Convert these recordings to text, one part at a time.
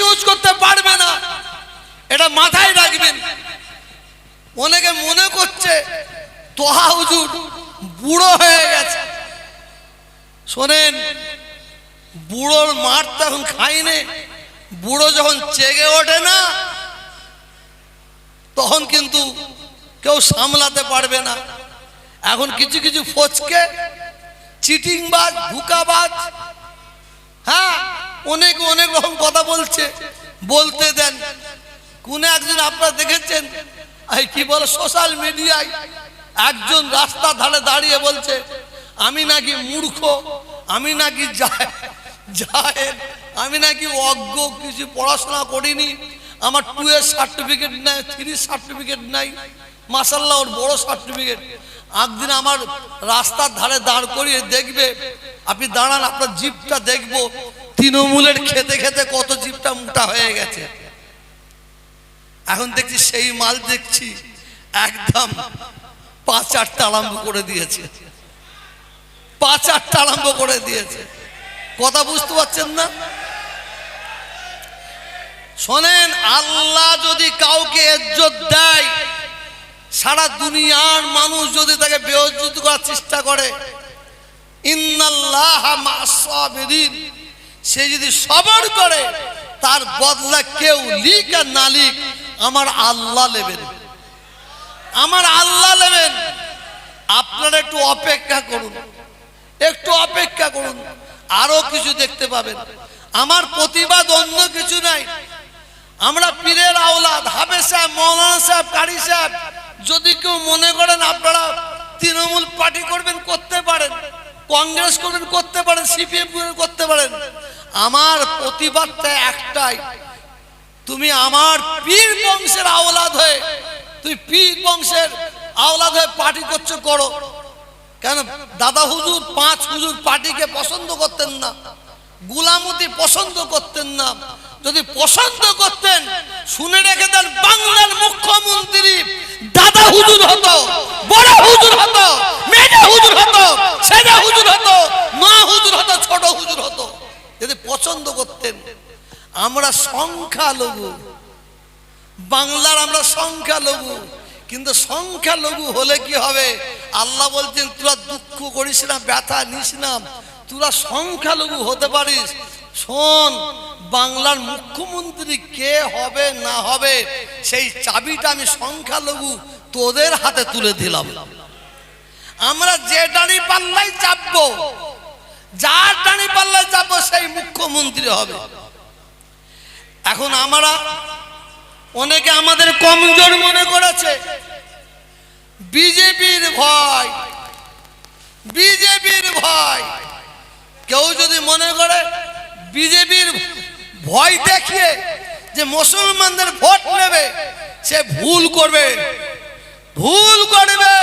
Misuse করতে পারবে না। এটা মাথায় রাখবেন। অনেকে মনে করছে, তোহা হুজুর বুড়ো হয়ে গেছে। শোনেন, বুড়োর মার তো এখন খাইনে। বুড়ো যখন চেগে ওঠে না, তখন কিন্তু কেউ সামলাতে পারবে না। এখন কিছু কিছু ফচকে, চিটিংবাজ, ধুকাবাজ হ্যাঁ অনেক অনেক রকম কথা বলছে। বলতে দেন। কোন একজন আপনারা দেখেছেন? এই কি বলে সোশ্যাল মিডিয়ায় একজন রাস্তা ধারে দাঁড়িয়ে বলছে, আমি নাকি মূর্খ, আমি নাকি যায় আমি নাকি অজ্ঞ, কিছু পড়াশোনা করিনি, আমার টু এর সার্টিফিকেট নাই থ্রি সার্টিফিকেট নাই মাসাল্লাহ ওর বড় সার্টিফিকেট একদিন আমার রাস্তার ধারে দাঁড় করিয়ে দেখবে, আপনি দাঁড়ান, আপনার জিপটা দেখব তৃণমূলের খেতে খেতে কত জিপটা মোটা হয়ে গেছে। এখন দেখছি সেই মাল দেখছি, একদম পাঁচ আটটা আরম্ভ করে দিয়েছে। পাঁচ আটটা আরম্ভ করে দিয়েছে। কথা বুঝতে পারছেন না? শোনেন, আল্লাহ যদি কাউকে ইজ্জত দেয়, সারা দুনিয়ার মানুষ যদি তাকে বেহজ্জত করার চেষ্টা করে, ইন্নাল্লাহ মাসাবিরিন সে যদি সবর করে, তার বদলা কেউ লিক আর না লিক, আমার আল্লাহ নেবেন। আমার আল্লাহ নেবেন। আপনারা একটু অপেক্ষা করুন। একটু অপেক্ষা করুন। আরও কিছু দেখতে পাবেন। আমার প্রতিবাদ অন্য কিছু নাই। আমরা পীরের আওলাদ হাবে সাহেব, মৌলানা সাহেব, কারি সাহেব, যদি কেউ মনে করেন আপনারা তৃণমূল পার্টি করবেন, করতে পারেন। কংগ্রেস করবেন করতে পারেন, সিপিএম করতে পারেন? আমার প্রতিবাদটা একটাই, তুমি আমার পীর বংশের আওলাদ হয়ে তুই পীর বংশের আওলাদ হয়ে পার্টি করছ, করো। কেন? দাদা হুজুর, পাঁচ হুজুর পার্টিকে পছন্দ করতেন না, গুলামতি পছন্দ করতেন না। যদি পছন্দ করতেন, শুনে রেখে দেন, বাংলার মুখ্যমন্ত্রী দাদা হুজুর হতো, বড় হুজুর হতো। আমরা সংখ্যালঘু। বাংলার আমরা সংখ্যালঘু। কিন্তু সংখ্যালঘু হলে কি হবে? আল্লাহ বলছেন, তোরা দুঃখ করিস না, ব্যথা নিস না। তোরা সংখ্যালঘু হতে পারিস। শোন, বাংলার মুখ্যমন্ত্রী কে হবে, না হবে, সেই চাবিটা আমি সংখ্যালঘু তোদের হাতে তুলে দিলাম। আমরা যে দাঁড়ি পাল্লাই চাপবো, যার দাঁড়ি পাল্লাই চাপবো, সেই মুখ্যমন্ত্রী হবে। এখন আমরা অনেকে আমাদের কমজোর মনে করেছে, বিজেপির ভয় বিজেপির ভয়। কেউ যদি মনে করে বিজেপির ভয় দেখিয়ে যে মুসলমানদের ভোট নেবে, সে ভুল করবে ভুল করবে।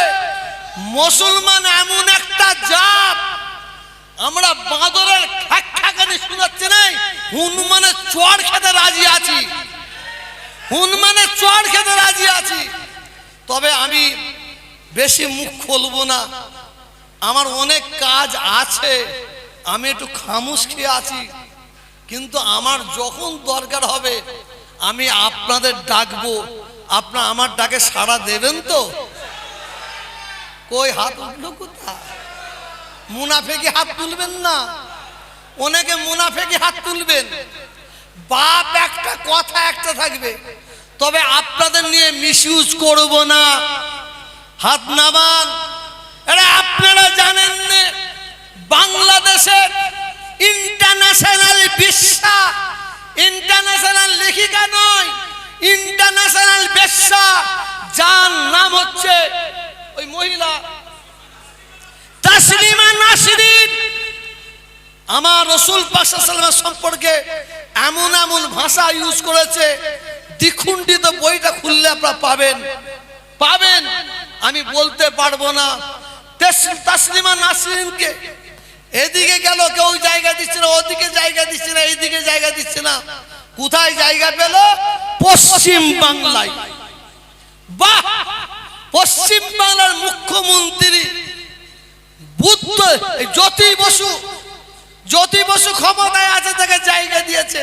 মুসলমান এমন একটা জাত, আমরা বাঁদরের খ্যাকানি শোনাচ্ছে নাই, হনুমানের চড় খেতে রাজি আছি। হনুমানের চড় খেতে রাজি আছি। তবে আমি বেশি মুখ খুলবো না। আমার অনেক কাজ আছে, আমি একটু খামুশ খেয়ে আছি। কিন্তু আমার যখন দরকার হবে, আমি আপনাদের ডাকবো। আপনার আমার ডাকে সাড়া দেবেন তো? কই হাত উঠল কোথায়? মুনাফেকি হাত তুলবেন না। অনেকে মুনাফেকি হাত তুলবেন। বাপ একটা কথা একটা থাকবে। তবে আপনাদের নিয়ে মিসইউজ করব না। হাত নামান। আপনারা জানেন না, বাংলাদেশের ইন্টারন্যাশনাল বিশ্বা, ইন্টারন্যাশনাল লেখিকা নয়, ইন্টারন্যাশনাল বেশ্যা যার নাম হচ্ছে মহিলা। তাসলিমা নাসরিন, আমার রসুল পাশাসাল্লামের সম্পর্কে এমন এমন ভাষা ইউজ করেছে, দ্বিখণ্ডিত বইটা খুললে আপনারা পাবেন। পাবেন, আমি বলতে পারব না। তাসলিমা নাসরিনকে এদিকে গেল, কেউ জায়গা দিচ্ছে না, ওদিকে জায়গা দিচ্ছে না, এইদিকে জায়গা দিচ্ছে না। কোথায় জায়গা পেল? পশ্চিম বাংলায়। বাহ! পশ্চিম বাংলার মুখ্যমন্ত্রী বুদ্ধ জ্যোতি বসু জ্যোতি বসু ক্ষমতায় আছে, তাকে জায়গা দিয়েছে।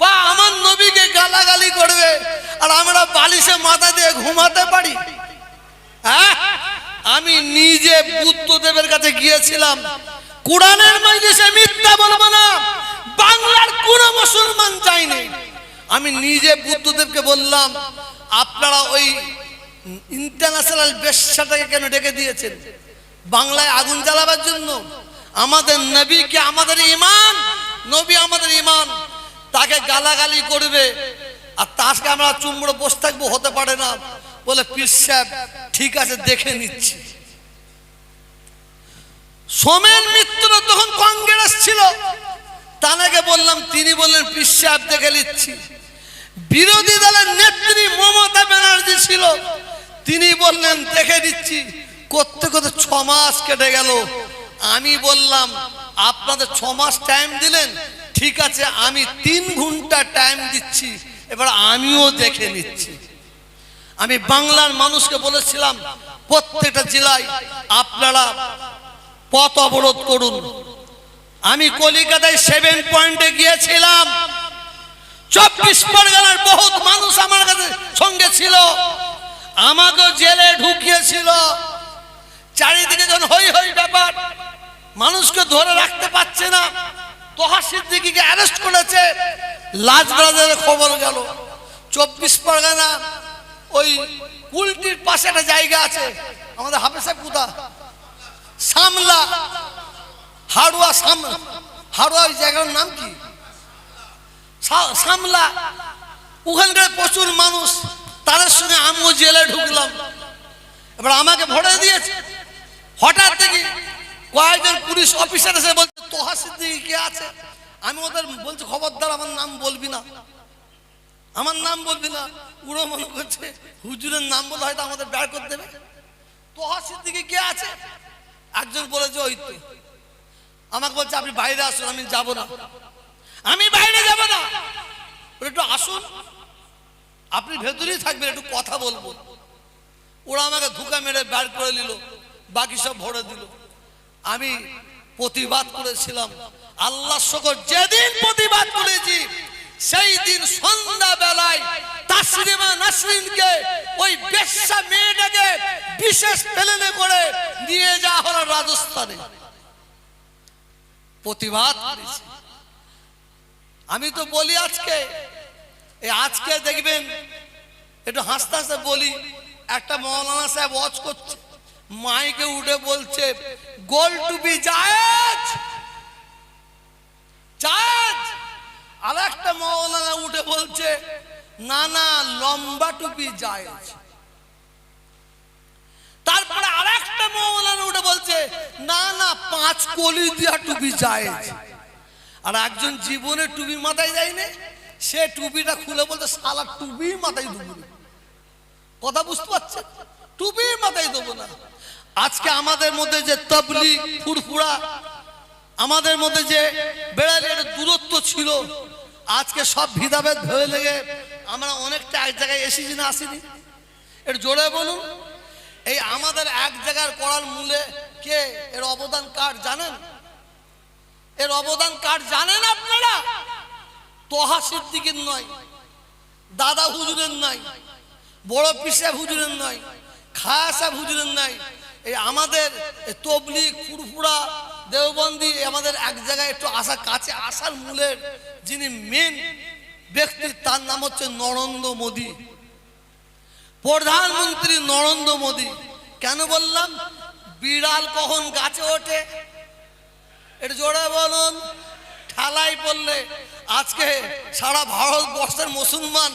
বা আমার নবীকে গালাগালি করবে, আর আমরা বালিশে মাথা দিয়ে ঘুমাতে পারি? হ্যাঁ? আমি নিজে বুদ্ধদেবের কাছে গিয়েছিলাম। কোরআনের মজলিসে মিথ্যা বলব না। বাংলার কোন মুসলমান চাইনি আমি নিজে বুদ্ধদেবকে বললাম, আপনারা ওই ইন্টারন্যাশনাল বেশ্যাটাকে কেন ডেকে দিয়েছেন? বাংলায় আগুন জ্বালাবার জন্য। আমাদের নবীকে আমাদের ইমান নবী আমাদের ইমান তাকে গালাগালি করবে। আর তাকে আমরা চুমড়ো বসে থাকব, হতে পারে না। বলে, পীর সাহেব, ঠিক আছে, দেখে নিচ্ছি। সোমেন মিত্র তখন কংগ্রেস ছিল। তানাকে বললাম, তিনি বললেন, পীর সাহেব, দেখে নিচ্ছি। বিরোধী দলের নেত্রী মমতা ব্যানার্জি ছিল। তিনি বললেন, দেখে দিচ্ছি। করতে করতে ছ মাস কেটে গেল। আমি বললাম, আপনাদের ছ মাস টাইম দিলেন? ঠিক আছে, আমি তিন ঘণ্টা টাইম দিচ্ছি। এবার আমিও দেখে নিচ্ছি। আমি বাংলার মানুষকে বলেছিলাম, প্রত্যেকটা জেলায় আপনারা পথ অবরোধ করুন। আমি কলিকাতায় সেভেন পয়েন্টে গিয়েছিলাম। চব্বিশ পরগনার বহুত মানুষ আমার কাছে সঙ্গে ছিল। আমাকে জেলে ঢুকিয়েছিল। চারিদিকে যখন হই হই ব্যাপার, মানুষকে ধরে রাখতে পারছে না। তোহা সিদ্দিকিকে অ্যারেস্ট করেছে। লাজ ব্রাদারের খবর গেল। চব্বিশ পরগনা, ওই কুলটির পাশে একটা জায়গা আছে। আমাদের হাফেজ সাহেব কোথা সামলা, হাড়ুয়া সাম হাড়ুয়া ওই জায়গার নাম কি? সামলা। ওখানকার প্রচুর মানুষ। তাদের সঙ্গে আমিও জেলে ঢুকলাম। এবার আমাকে ভরে দিয়েছে। হঠাৎ দেখি কয়েকজন পুলিশ অফিসার এসে বলছে, তোহা সিদ্দিকি কে আছে? আমি ওদের বলছি, খবরদার, আমার নাম বলবি না। আমার নাম বলবি না। উড়ো মনে করছে, হুজুরের নাম বলে হয়তো আমাদের বের করে দেবে। তোহা সিদ্দিকি কে আছে? একজন বলেছে, ওই তো। আমাকে বলছে, আপনি বাইরে আসুন, আমি যাব না। আমি বাইরে যাব না। একটু আসুন। আপনি ভেতরেই থাকবেন, একটু কথা বলব। ওরা আমাকে ধোকা মেরে বের করে নিল, বাকি সব ভরে দিল। আমি প্রতিবাদ করেছিলাম আল্লাহ শকর যেদিন প্রতিবাদ করেছি, সেই দিন সন্ধ্যা বেলায় তাসরিমা নাসরিনকে ওই বেশ্যা মেয়েটাকে বিশেষ প্লেনে করে নিয়ে যাওয়া হলো রাজস্থানে। প্রতিবাদ আমি তো বলি আজকে আজকে দেখবেন, একটু হাসতে হাসতে বলি, একটা মৌলানা সাহেব ওয়াজ করছে, মাইকে উঠে বলছে গোল টু বি জায়েজ জায়েজ। আর একটা মৌলানা উঠে বলছে, না না, লম্বা টুপি জায়েজ। তারপরে আর একটা মৌলানা উঠে বলছে, না না, পাঁচ কলি দিয়া টুপি জায়েজ। আর একজন জীবনে টুপি মাথায় যায় দেয়নি সে টুপিটা খুলে বলতে সালা টুপি মাথায় দেবো না। কথা বুঝতে পারছেন টুপি মাথায় দেবো না। আজকে আমাদের মধ্যে যে তবলিগ, ফুরফুরা, আমাদের মধ্যে যে বেড়ালের দূরত্ব ছিল, আজকে সব ভিদাভেদ হয়ে লেগে আমরা অনেকটা এক জায়গায় এসেছি না আসিনি? এর জোরে বলুন, এই আমাদের এক জায়গার করার মূলে কে? এর অবদান কার জানেন? এর অবদান কার জানেন আপনারা? তোহা সিদ্দিকের নয়, দাদা হুজুরের নয়, বড় পিসা হুজুরের নয় খাসা হুজুরের নয়। এই আমাদের এই তবলিগ ফুরফুরা দেওবন্দি আমাদের এক জায়গায় একটু আসা কাছে আসার মূলের যিনি মেন ব্যক্তি, তার নাম হচ্ছে নরেন্দ্র মোদী। প্রধানমন্ত্রী নরেন্দ্র মোদী। কেন বললাম? বিড়াল কখন গাছে ওঠে? এটা জোরে বলুন। ঠালাই পড়লে আজকে সারা ভারতবর্ষের মুসলমান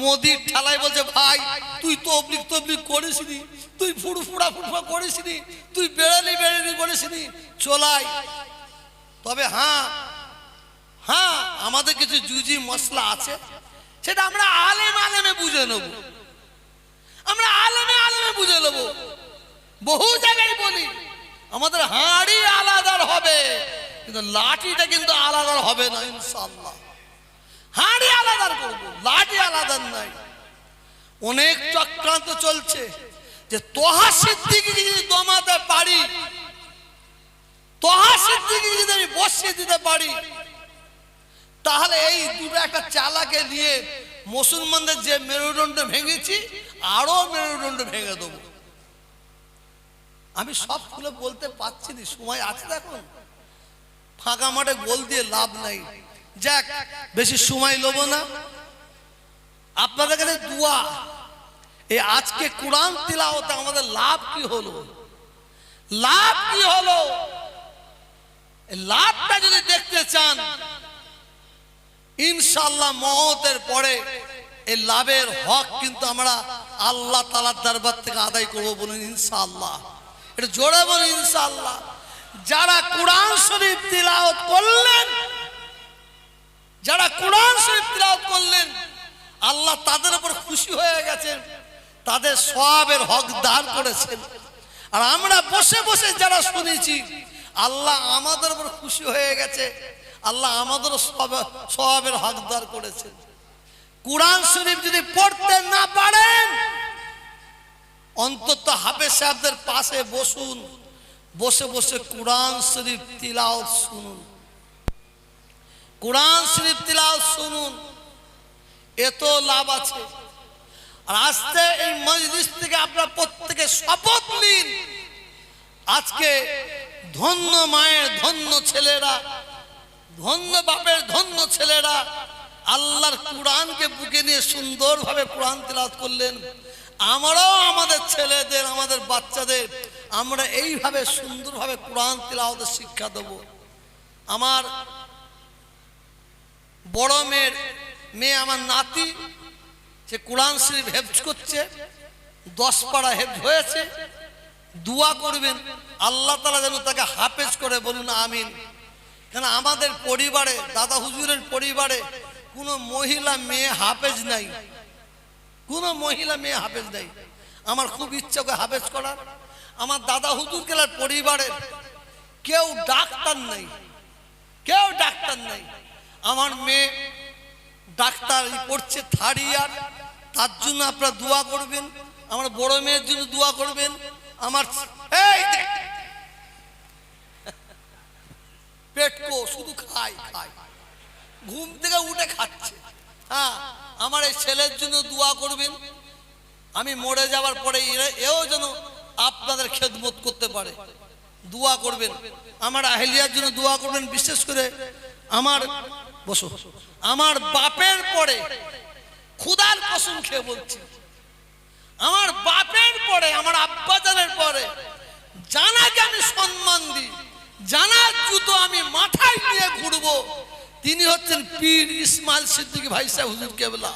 মোদির ঠালাই বলছে, ভাই, তুই তবলিক তবলিক করিস নি, তুই ফুড়ফুড়া ফুড়ফুড়া করিস নি, তুই বেড়ালি বেড়ালি করিস নি চলাই তবে হ্যাঁ হ্যাঁ আমাদের কিছু জুজি মশলা আছে, সেটা আমরা আলেম আলেমে বুঝে নেব। আমরা আলেমে আলেমে বুঝে নেব। বহু জায়গায় বলি, আমাদের হাঁড়ি আলাদার হবে। কিন্তু লাঠিটা কিন্তু আলাদা হবে না ইনশাল্লাহ হাঁড়ি আলাদা করব, লাঠি আলাদার নাই। অনেক চক্রান্ত চলছে যে তোহা সিদ্দিকি যদি দমাতে পারি, তোহা সিদ্দিকি যদি আমি বসিয়ে দিতে পারি, তাহলে এই দুটো একটা চালাকে নিয়ে মুসলমানদের যে মেরুদণ্ড ভেঙেছি, আরও মেরুদণ্ড ভেঙে দেবো। আমি সব বলতে পারছি না, সময় আছে দেখুন। ফাঁকা মাঠে গোল দিয়ে লাভ নাই। যাক, বেশি সময় লোবো না। আপনাদের কাছে দুয়া, এই আজকে কোরআন তিলাওতে আমাদের লাভ কি হলো? লাভ কি হলো? লাভটা যদি দেখতে চান ইনশাল্লাহ মহতের পরে এই লাভের হক কিন্তু আমরা আল্লাহ তালার দরবার থেকে আদায় করব বলুন ইনশাআল্লাহ। এটা জোরে বলুন ইনশাআল্লাহ। যারা কোরআন শরীফ তিলাওয়াত করলেন, যারা কোরআন শরীফ তিলাওয়াত করলেন, আল্লাহ তাদের উপর খুশি হয়ে গেছেন, তাদের সবের হক দান করেছেন। আর আমরা বসে বসে যারা শুনেছি, আল্লাহ আমাদের উপর খুশি হয়ে গেছে, আল্লাহ আমাদের সবের হকদার করেছেন। কোরআন শরীফ যদি পড়তে না পারেন, অন্তত হাফেজ সাহেবদের পাশে বসুন। বসে বসে কোরআন শরীফ তিলাও শুনুন। কোরআন শরীফ তিলাও শুনুন। এত লাভ আছে। আর আজকে এই মজলিস থেকে আপনারা প্রত্যেকে শপথ নিন। আজকে ধন্য মায়ের ধন্য ছেলেরা, ধন্য বাপের ধন্য ছেলেরা আল্লাহর কোরআনকে বুকে নিয়ে সুন্দরভাবে কোরআন তিলাত করলেন। আমরাও আমাদের ছেলেদের, আমাদের বাচ্চাদের আমরা এইভাবে সুন্দরভাবে কোরআন তিলাওয়াতের শিক্ষা দেব। আমার বড় মেয়ের মেয়ে আমার নাতি, সে কোরআন শরীফ হেফজ করছে, দশ পাড়া হেফজ হয়েছে। দোয়া করবেন, আল্লাহ তালা যেন তাকে হাফেজ করে বলুন, আমিন। কেন আমাদের পরিবারে, দাদা হুজুরের পরিবারে কোনো মহিলা মেয়ে হাফেজ নাই। কোনো মহিলা মেয়ে হাফেজ নাই। আমার খুব ইচ্ছা করে হাফেজ করার। আমার দাদা হুজুর গেলার পরিবারের কেউ ডাক্তার নেই, কেউ ডাক্তার নেই। আমার মেয়ে ডাক্তার পড়ছে থার্ড ইয়ার, তার জন্য আপনারা দোয়া করবেন, আমার বড় মেয়ের জন্য দোয়া করবেন, আমার পেটকো শুধু খাই খাই। ঘুম থেকে উঠে খাচ্ছে। হ্যাঁ আমার এই ছেলের জন্য দোয়া করবেন। আমি মরে যাওয়ার পরে এও যেন আপনাদের খেদমত করতে পারে। দোয়া করবেন। আমার আহেলিয়ার জন্য দোয়া করবেন, বিশেষ করে আমার বসো। আমার বাপের পরে খুদার কসম খেয়ে বলছি। আমার বাপের পরে, আমার আব্বাজানের পরে জানাকে আমি সম্মান দিই। জানার জুতো আমি মাথায় নিয়ে ঘুরবো। তিনি হচ্ছেন পীর ইসমাইল সিদ্দিকী ভাই হুজুর কেবলা।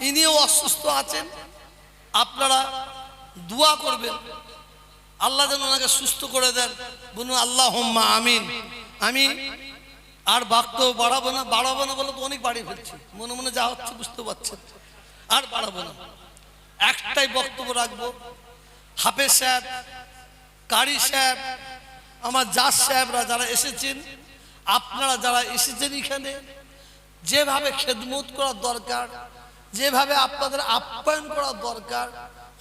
ইনিও অসুস্থ আছেন। আপনারা দোয়া করবেন। আল্লাহ যেন ওনাকে সুস্থ করে দেন। বলুন আল্লাহ হোম্মা আমিন। আমি আর বাক্য বাড়াবো না বাড়াবো না বলে তো অনেক বাড়ি ফেলছি। মনে মনে যা হচ্ছে বুঝতে পারছেন। আর বাড়াবো না। একটাই বক্তব্য রাখব। হাফেজ সাহেব, কারি সাহেব, আমার জাজ সাহেবরা যারা এসেছেন, আপনারা যারা এসেছেন এখানে, যেভাবে খেদমত করার দরকার যেভাবে আপনাদের আপ্যায়ন করা দরকার,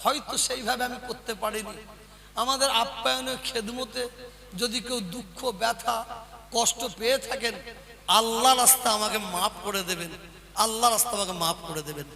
হয়তো সেইভাবে আমি করতে পারিনি। আমাদের আপ্যায়নের খেদমতে যদি কেউ দুঃখ, ব্যথা, কষ্ট পেয়ে থাকেন, আল্লাহ রাস্তা আমাকে মাফ করে দেবেন। আল্লাহ রাস্তা আমাকে মাফ করে দেবেন।